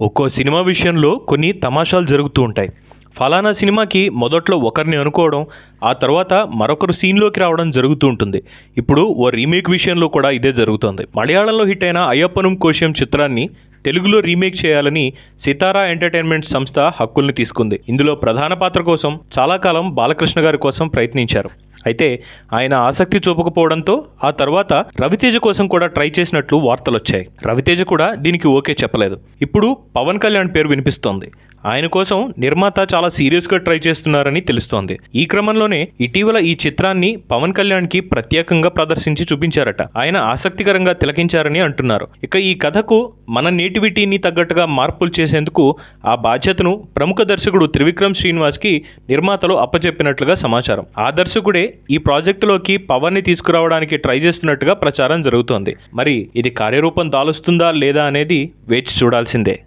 ఒక్కో సినిమా విషయంలో కొన్ని తమాషాలు జరుగుతూ ఉంటాయి. ఫలానా సినిమాకి మొదట్లో ఒకరిని అనుకోవడం ఆ తర్వాత మరొకరు సీన్లోకి రావడం జరుగుతూ ఉంటుంది. ఇప్పుడు ఓ రీమేక్ విషయంలో కూడా ఇదే జరుగుతోంది. మలయాళంలో హిట్ అయిన అయ్యప్పనం కోశం చిత్రాన్ని తెలుగులో రీమేక్ చేయాలని సితారా ఎంటర్టైన్మెంట్ సంస్థ హక్కుల్ని తీసుకుంది. ఇందులో ప్రధాన పాత్ర కోసం చాలా కాలం బాలకృష్ణ గారి కోసం ప్రయత్నించారు. అయితే ఆయన ఆసక్తి చూపకపోవడంతో ఆ తర్వాత రవితేజ కోసం కూడా ట్రై చేసినట్లు వార్తలు వచ్చాయి రవితేజ కూడా దీనికి ఓకే చెప్పలేదు. ఇప్పుడు పవన్ కళ్యాణ్ పేరు వినిపిస్తోంది. ఆయన కోసం నిర్మాత చాలా సీరియస్గా ట్రై చేస్తున్నారని తెలుస్తోంది. ఈ క్రమంలోనే ఇటీవల ఈ చిత్రాన్ని పవన్ కళ్యాణ్కి ప్రత్యేకంగా ప్రదర్శించి చూపించారట. ఆయన ఆసక్తికరంగా తిలకించారని అంటున్నారు. ఇక ఈ కథకు మన నేటివిటీని తగ్గట్టుగా మార్పులు చేసేందుకు ఆ బాధ్యతను ప్రముఖ దర్శకుడు త్రివిక్రమ్ శ్రీనివాస్కి నిర్మాతలు అప్పచెప్పినట్లుగా సమాచారం. ఆ దర్శకుడే ఈ ప్రాజెక్టులోకి పవన్ని తీసుకురావడానికి ట్రై చేస్తున్నట్టుగా ప్రచారం జరుగుతోంది. మరి ఇది కార్యరూపం దాలుస్తుందా లేదా అనేది వేచి చూడాల్సిందే.